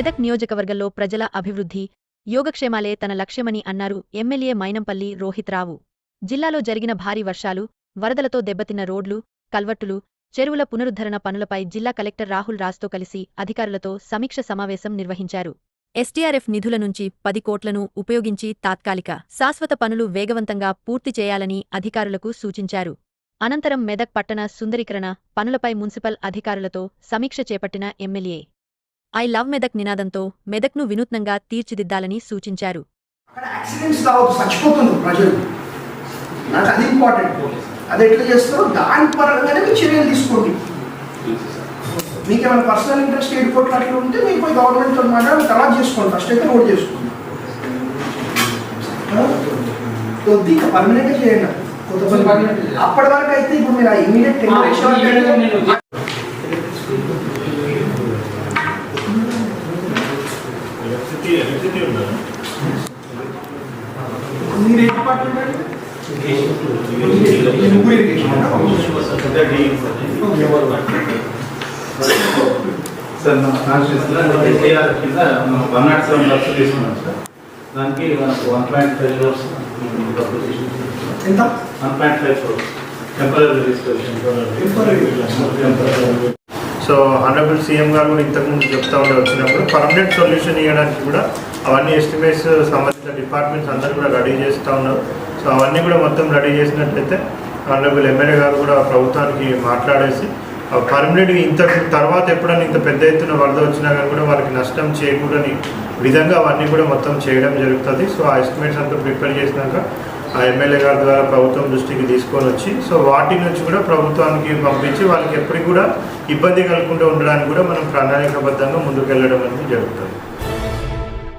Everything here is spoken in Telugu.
మెదక్ నియోజకవర్గంలో ప్రజల అభివృద్ధి యోగక్షేమాలే తన లక్ష్యమని అన్నారు ఎమ్మెల్యే మైనంపల్లి రోహిత్ రావు జిల్లాలో జరిగిన భారీ వర్షాలు వరదలతో దెబ్బతిన్న రోడ్లు కల్వర్టులు చెరువుల పునరుద్ధరణ పనులపై జిల్లా కలెక్టర్ రాహుల్ రాజ్తో కలిసి అధికారులతో సమీక్ష సమావేశం నిర్వహించారు. ఎస్టీఆర్ఎఫ్ నిధుల నుంచి పది కోట్లను ఉపయోగించి తాత్కాలిక శాశ్వత పనులు వేగవంతంగా పూర్తి చేయాలని అధికారులకు సూచించారు. అనంతరం మెదక్ పట్టణ సుందరీకరణ పనులపై మున్సిపల్ అధికారులతో సమీక్ష చేపట్టిన ఎమ్మెల్యే ఐ లవ్ మెదక్ నినాదంతో మెదక్ను వినూత్నంగా తీర్చిదిద్దాలని సూచించారు. అక్కడ యాక్సిడెంట్స్ రావద్దు చచ్చిపోతున్నారు ప్రజలు. నాకు అది ఇంపార్టెంట్ అది ఎట్లా చేస్తారో దాని పరంగానే మీరు చర్యలు తీసుకోండి. మీకు ఏమైనా పర్సనల్ ఇంట్రెస్ట్ అట్లా ఉంటే పోయి గవర్నమెంట్తో మాట్లాడి తర్వాత చేసుకోండి. ఫస్ట్ అయితే ఓట్ చేసుకోండి? కొద్ది పర్మనెంట్ చేయండి. అప్పటి వరకు అయితే ఇప్పుడు మీరు ఇమీడియట్ టెండర్ ఎలక్ట్రిసిటీ ఉందా? మీరు ఏ డిపార్ట్మెంట్ సార్ మన కాన్స్టిట్యూన్సీలో ఎస్ఐఆర్ కింద మనం వన్ నాట్ సెవెన్ లక్షలు తీసుకున్నాం సార్ దానికి మనకు వన్ పాయింట్ ఫైవ్ క్రోర్స్ ఎంత? One point five crores temporary registration Temporary. So honourable CM garu కూడా ఇంతకుముందు చెప్తా ఉండే వచ్చినప్పుడు పర్మనెంట్ సొల్యూషన్ ఇవ్వడానికి కూడా అవన్నీ ఎస్టిమేట్స్ సంబంధించిన డిపార్ట్మెంట్స్ అందరూ కూడా రెడీ చేస్తూ ఉన్నారు. సో అవన్నీ కూడా మొత్తం రెడీ చేసినట్లయితే హానరబుల్ ఎమ్మెల్యే గారు కూడా ప్రభుత్వానికి మాట్లాడేసి పర్మనెంట్గా ఇంత తర్వాత ఎప్పుడైనా ఇంత పెద్ద ఎత్తున వరద వచ్చినా కానీ కూడా వాళ్ళకి నష్టం చేయకూడని విధంగా అవన్నీ కూడా మొత్తం చేయడం జరుగుతుంది. సో ఆ ఎస్టిమేట్స్ అంతా ప్రిపేర్ చేసినాక ఆ ఎమ్మెల్యే గారి ద్వారా ప్రభుత్వం దృష్టికి తీసుకొని వచ్చి సో వాటి నుంచి కూడా ప్రభుత్వానికి పంపించి వాళ్ళకి ఎప్పటికి కూడా ఇబ్బంది కలగకుండా ఉండడానికి కూడా మనం ప్రణాళికాబద్ధంగా ముందుకెళ్ళడం అనేది జరుగుతుంది.